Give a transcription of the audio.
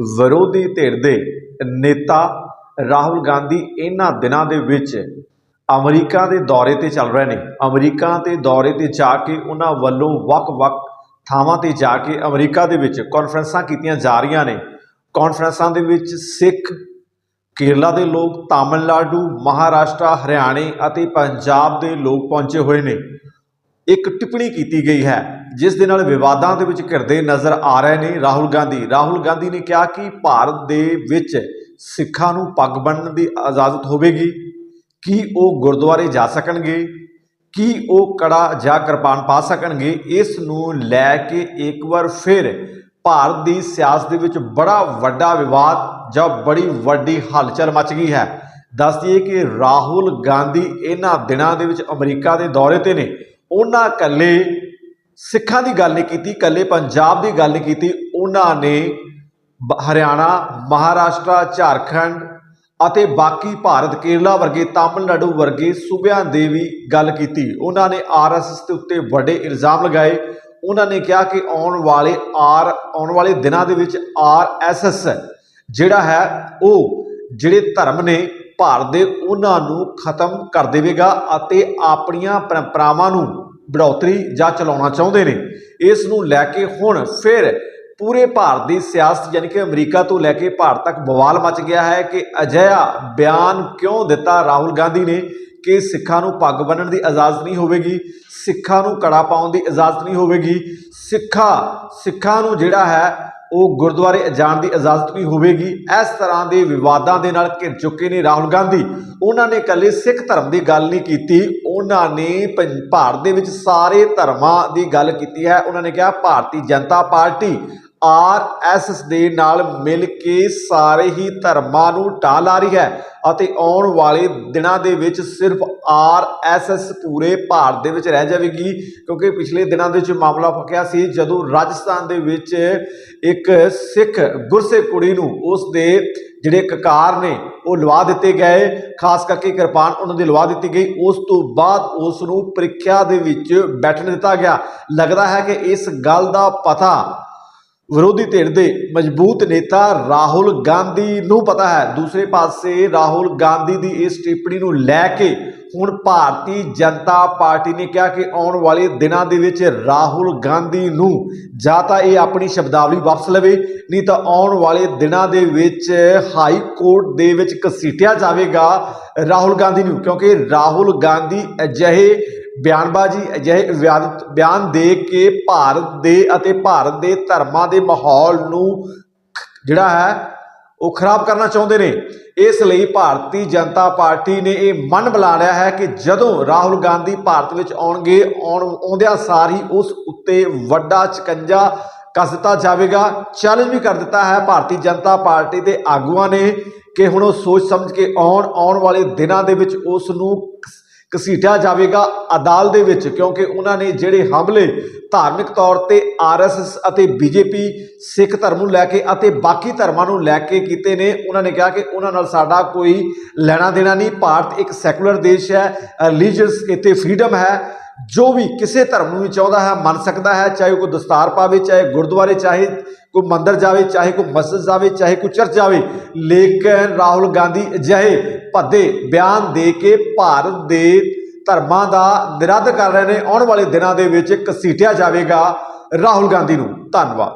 ਵਿਰੋਧੀ ਧਿਰ ਦੇ ਨੇਤਾ ਰਾਹੁਲ ਗਾਂਧੀ ਇਹਨਾਂ ਦਿਨਾਂ ਦੇ ਵਿੱਚ ਅਮਰੀਕਾ ਦੇ ਦੌਰੇ ਤੇ ਚੱਲ ਰਹੇ ਨੇ। ਅਮਰੀਕਾ ਦੇ ਦੌਰੇ ਤੇ ਜਾ ਕੇ ਉਹਨਾਂ ਵੱਲੋਂ ਵੱਖ-ਵੱਖ ਥਾਵਾਂ ਤੇ ਜਾ ਕੇ ਅਮਰੀਕਾ ਦੇ ਵਿੱਚ ਕਾਨਫਰੰਸਾਂ ਕੀਤੀਆਂ ਜਾ ਰਹੀਆਂ ਨੇ। ਕਾਨਫਰੰਸਾਂ ਦੇ ਵਿੱਚ ਸਿੱਖ, ਕੇਰਲਾ ਦੇ ਲੋਕ, ਤਾਮਿਲਨਾਡੂ, ਮਹਾਰਾਸ਼ਟਰ, ਹਰਿਆਣੇ ਅਤੇ ਪੰਜਾਬ ਦੇ ਲੋਕ ਪਹੁੰਚੇ ਹੋਏ ਨੇ। ਇੱਕ ਟਿੱਪਣੀ ਕੀਤੀ ਗਈ ਹੈ, ਜਿਸ ਦੇ ਨਾਲ ਵਿਵਾਦਾਂ ਦੇ ਵਿੱਚ ਘਿਰਦੇ ਨਜ਼ਰ ਆ ਰਹੇ ਨੇ ਰਾਹੁਲ ਗਾਂਧੀ। ਰਾਹੁਲ ਗਾਂਧੀ ਨੇ ਕਿਹਾ ਕਿ ਭਾਰਤ ਦੇ ਵਿੱਚ ਸਿੱਖਾਂ ਨੂੰ ਪੱਗ ਬੰਨ੍ਹਣ ਦੀ ਇਜਾਜ਼ਤ ਹੋਵੇਗੀ। ਕੀ ਉਹ ਗੁਰਦੁਆਰੇ ਜਾ ਸਕਣਗੇ? ਕੀ ਉਹ ਕੜਾ ਜਾਂ ਕਿਰਪਾਨ ਪਾ ਸਕਣਗੇ? ਇਸ ਨੂੰ ਲੈ ਕੇ ਇੱਕ ਵਾਰ ਫਿਰ ਭਾਰਤ ਦੀ ਸਿਆਸਤ ਦੇ ਵਿੱਚ ਬੜਾ ਵੱਡਾ ਵਿਵਾਦ ਜਾਂ ਬੜੀ ਵੱਡੀ ਹਲਚਲ ਮਚ ਗਈ ਹੈ। ਦੱਸ ਦਈਏ ਕਿ ਰਾਹੁਲ ਗਾਂਧੀ ਇਹਨਾਂ ਦਿਨਾਂ ਦੇ ਵਿੱਚ ਅਮਰੀਕਾ ਦੇ ਦੌਰੇ ਤੇ ਨੇ। ਉਹਨਾਂ ਇਕੱਲੇ ਸਿੱਖਾਂ ਦੀ ਗੱਲ ਨਹੀਂ ਕੀਤੀ, ਇਕੱਲੇ ਪੰਜਾਬ ਦੀ ਗੱਲ ਨਹੀਂ ਕੀਤੀ, ਉਹਨਾਂ ਨੇ ਬ- ਹਰਿਆਣਾ, ਮਹਾਰਾਸ਼ਟਰ, ਝਾਰਖੰਡ ਅਤੇ ਬਾਕੀ ਭਾਰਤ, ਕੇਰਲਾ ਵਰਗੇ, ਤਾਮਿਲਨਾਡੂ ਵਰਗੇ ਸੂਬਿਆਂ ਦੇ ਵੀ ਗੱਲ ਕੀਤੀ। ਉਹਨਾਂ ਨੇ ਆਰਐਸਐਸ ਦੇ ਉੱਤੇ ਵੱਡੇ ਇਲਜ਼ਾਮ ਲਗਾਏ। ਉਹਨਾਂ ਨੇ ਕਿਹਾ ਕਿ ਆਉਣ ਵਾਲੇ ਆਰ, ਆਉਣ ਵਾਲੇ ਦਿਨਾਂ ਦੇ ਵਿੱਚ ਆਰਐਸਐਸ ਜਿਹੜਾ ਹੈ, ਉਹ ਜਿਹੜੇ ਧਰਮ ਨੇ ਭਾਰਤ ਦੇ ਉਹਨਾਂ ਨੂੰ ਖਤਮ ਕਰ ਦੇਵੇਗਾ ਅਤੇ ਆਪਣੀਆਂ ਪਰੰਪਰਾਵਾਂ ਨੂੰ ਬੜੌਤਰੀ ਜਾਂ ਚਲਾਉਣਾ ਚਾਹੁੰਦੇ ਨੇ। ਇਸ ਨੂੰ ਲੈ ਕੇ ਹੁਣ ਫਿਰ ਪੂਰੇ ਭਾਰਤ ਦੀ ਸਿਆਸਤ ਯਾਨੀ ਕਿ ਅਮਰੀਕਾ ਤੋਂ ਲੈ ਕੇ ਭਾਰਤ ਤੱਕ ਬਵਾਲ ਮਚ ਗਿਆ ਹੈ ਕਿ ਅਜਿਹਾ ਬਿਆਨ ਕਿਉਂ ਦਿੱਤਾ ਰਾਹੁਲ ਗਾਂਧੀ ਨੇ ਕਿ ਸਿੱਖਾਂ ਨੂੰ ਪੱਗ ਬੰਨਣ ਦੀ ਇਜਾਜ਼ਤ ਨਹੀਂ ਹੋਵੇਗੀ, ਸਿੱਖਾਂ ਨੂੰ ਕੜਾ ਪਾਉਣ ਦੀ ਇਜਾਜ਼ਤ ਨਹੀਂ ਹੋਵੇਗੀ। ਸਿੱਖਾਂ ਸਿੱਖਾਂ ਨੂੰ ਜਿਹੜਾ ਹੈ ਉਹ ਗੁਰਦੁਆਰੇ ਜਾਣ ਦੀ ਇਜਾਜ਼ਤ ਵੀ ਹੋਵੇਗੀ। ਇਸ ਤਰ੍ਹਾਂ ਦੇ ਵਿਵਾਦਾਂ ਦੇ ਨਾਲ ਘਿਰ ਚੁੱਕੇ ਨੇ ਰਾਹੁਲ ਗਾਂਧੀ। ਉਹਨਾਂ ਨੇ ਇਕੱਲੇ ਸਿੱਖ ਧਰਮ ਦੀ ਗੱਲ ਨਹੀਂ ਕੀਤੀ। ਉਹਨਾਂ ਨੇ ਪੰ- ਭਾਰਤ ਦੇ ਵਿੱਚ ਸਾਰੇ ਧਰਮਾਂ ਦੀ ਗੱਲ ਕੀਤੀ ਹੈ। ਉਹਨਾਂ ਨੇ ਕਿਹਾ ਭਾਰਤੀ ਜਨਤਾ ਪਾਰਟੀ ਆਰਐਸਐਸ ਦੇ ਨਾਲ ਮਿਲ ਕੇ ਸਾਰੇ ਹੀ ਧਰਮਾਂ ਨੂੰ ਢਾਹ ਲਾ ਰਹੀ ਹੈ ਅਤੇ ਆਉਣ ਵਾਲੇ ਦਿਨਾਂ ਦੇ ਵਿੱਚ ਸਿਰਫ ਆਰਐਸਐਸ ਪੂਰੇ ਭਾਰਤ ਦੇ ਵਿੱਚ ਰਹਿ ਜਾਵੇਗੀ, ਕਿਉਂਕਿ ਪਿਛਲੇ ਦਿਨਾਂ ਦੇ ਵਿੱਚ ਮਾਮਲਾ ਫਕਿਆ ਸੀ ਜਦੋਂ ਰਾਜਸਥਾਨ ਦੇ ਵਿੱਚ ਇੱਕ ਸਿੱਖ ਗੁਰਸਿੱਖ ਕੁੜੀ ਨੂੰ ਉਸ ਦੇ ਜਿਹੜੇ ਕਕਾਰ ਨੇ ਉਹ ਲਵਾ ਦਿੱਤੇ ਗਏ, ਖਾਸ ਕਰਕੇ ਕਿਰਪਾਨ ਉਹਨਾਂ ਦੀ ਲਵਾ ਦਿੱਤੀ ਗਈ। ਉਸ ਤੋਂ ਬਾਅਦ ਉਸ ਨੂੰ ਪ੍ਰੀਖਿਆ ਦੇ ਵਿੱਚ ਬੈਠਣ ਦਿੱਤਾ ਗਿਆ। ਲੱਗਦਾ ਹੈ ਕਿ ਇਸ ਗੱਲ ਦਾ ਪਤਾ ਵਿਰੋਧੀ ਧਿਰ ਦੇ ਮਜ਼ਬੂਤ ਨੇਤਾ ਰਾਹੁਲ ਗਾਂਧੀ ਨੂੰ ਪਤਾ ਹੈ। ਦੂਸਰੇ ਪਾਸੇ ਰਾਹੁਲ ਗਾਂਧੀ ਦੀ ਇਸ ਟਿੱਪਣੀ ਨੂੰ ਲੈ ਕੇ ਹੁਣ ਭਾਰਤੀ ਜਨਤਾ ਪਾਰਟੀ ਨੇ ਕਿਹਾ ਕਿ ਆਉਣ ਵਾਲੇ ਦਿਨਾਂ ਦੇ ਵਿੱਚ ਰਾਹੁਲ ਗਾਂਧੀ ਨੂੰ ਜਾਂ ਤਾਂ ਇਹ ਆਪਣੀ ਸ਼ਬਦਾਵਲੀ ਵਾਪਸ ਲਵੇ, ਨਹੀਂ ਤਾਂ ਆਉਣ ਵਾਲੇ ਦਿਨਾਂ ਦੇ ਵਿੱਚ ਹਾਈ ਕੋਰਟ ਦੇ ਵਿੱਚ ਘਸੀਟਿਆ ਜਾਵੇਗਾ ਰਾਹੁਲ ਗਾਂਧੀ ਨੂੰ, ਕਿਉਂਕਿ ਰਾਹੁਲ ਗਾਂਧੀ ਅਜਿਹੇ ਬਿਆਨਬਾਜ਼ੀ, ਅਜਿਹੇ ਵਿਆਦ- ਬਿਆਨ ਦੇ ਕੇ ਭਾਰਤ ਦੇ ਅਤੇ ਭਾਰਤ ਦੇ ਧਰਮਾਂ ਦੇ ਮਾਹੌਲ ਨੂੰ ਜਿਹੜਾ ਹੈ, ਉਹ ਖਰਾਬ ਕਰਨਾ ਚਾਹੁੰਦੇ ਨੇ। ਇਸ ਲਈ ਭਾਰਤੀ ਜਨਤਾ ਪਾਰਟੀ ਨੇ ਇਹ ਮਨ ਬਣਾ ਲਿਆ ਹੈ ਕਿ ਜਦੋਂ ਰਾਹੁਲ ਗਾਂਧੀ ਭਾਰਤ ਵਿੱਚ ਆਉਣਗੇ, ਆਉਣ, ਆਉਂਦਿਆਂ ਸਾਰ ਹੀ ਉਸ ਉੱਤੇ ਵੱਡਾ ਚਕੰਜਾ ਕੱਸ ਦਿੱਤਾ ਜਾਵੇਗਾ। ਚੈਲੰਜ ਵੀ ਕਰ ਦਿੱਤਾ ਹੈ ਭਾਰਤੀ ਜਨਤਾ ਪਾਰਟੀ ਦੇ ਆਗੂਆਂ ਨੇ ਕਿ ਹੁਣ ਉਹ ਸੋਚ ਸਮਝ ਕੇ ਆਉਣ ਆਉਣ ਵਾਲੇ ਦਿਨਾਂ ਦੇ ਵਿੱਚ ਉਸ ਨੂੰ ਘਸੀਟਿਆ ਜਾਵੇਗਾ ਅਦਾਲਤ ਦੇ ਵਿੱਚ, ਕਿਉਂਕਿ ਉਹਨਾਂ ਨੇ ਜਿਹੜੇ ਹਮਲੇ ਧਾਰਮਿਕ ਤੌਰ ਤੇ ਆਰਐਸਐਸ ਅਤੇ ਬੀਜੇਪੀ ਸਿੱਖ ਧਰਮ ਨੂੰ ਲੈ ਕੇ ਅਤੇ ਬਾਕੀ ਧਰਮਾਂ ਨੂੰ ਲੈ ਕੇ ਕੀਤੇ ਨੇ, ਉਹਨਾਂ ਨੇ ਕਿਹਾ ਕਿ ਉਹਨਾਂ ਨਾਲ ਸਾਡਾ ਕੋਈ ਲੈਣਾ ਦੇਣਾ ਨਹੀਂ। ਭਾਰਤ ਇੱਕ ਸੈਕੂਲਰ ਦੇਸ਼ ਹੈ ਰਿਲੀਜੀਅਸ ਇੱਥੇ ਫਰੀडम ਹੈ। ਜੋ ਵੀ ਕਿਸੇ ਧਰਮ ਨੂੰ ਵੀ ਚਾਹੁੰਦਾ ਹੈ, ਮੰਨ ਸਕਦਾ ਹੈ, ਚਾਹੇ ਕੋਈ ਦਸਤਾਰ ਪਾਵੇ, ਚਾਹੇ ਗੁਰਦੁਆਰੇ, ਚਾਹੇ ਕੋਈ ਮੰਦਰ ਜਾਵੇ, ਚਾਹੇ ਕੋਈ ਮਸਜਿਦ ਜਾਵੇ, ਚਾਹੇ ਕੋਈ ਚਰਚ ਜਾਵੇ, ਲੇਕਿਨ ਰਾਹੁਲ ਗਾਂਧੀ ਅਜਿਹੇ ਭੱਦੇ ਬਿਆਨ ਦੇ ਕੇ ਭਾਰਤ ਦੇ ਧਰਮਾਂ ਦਾ ਨਿਰਾਦਰ ਕਰ ਰਹੇ ਨੇ, ਆਉਣ ਵਾਲੇ ਦਿਨਾਂ ਦੇ ਵਿੱਚ ਘਸੀਟਿਆ ਜਾਵੇਗਾ। ਰਾਹੁਲ ਗਾਂਧੀ ਨੂੰ ਧੰਨਵਾਦ।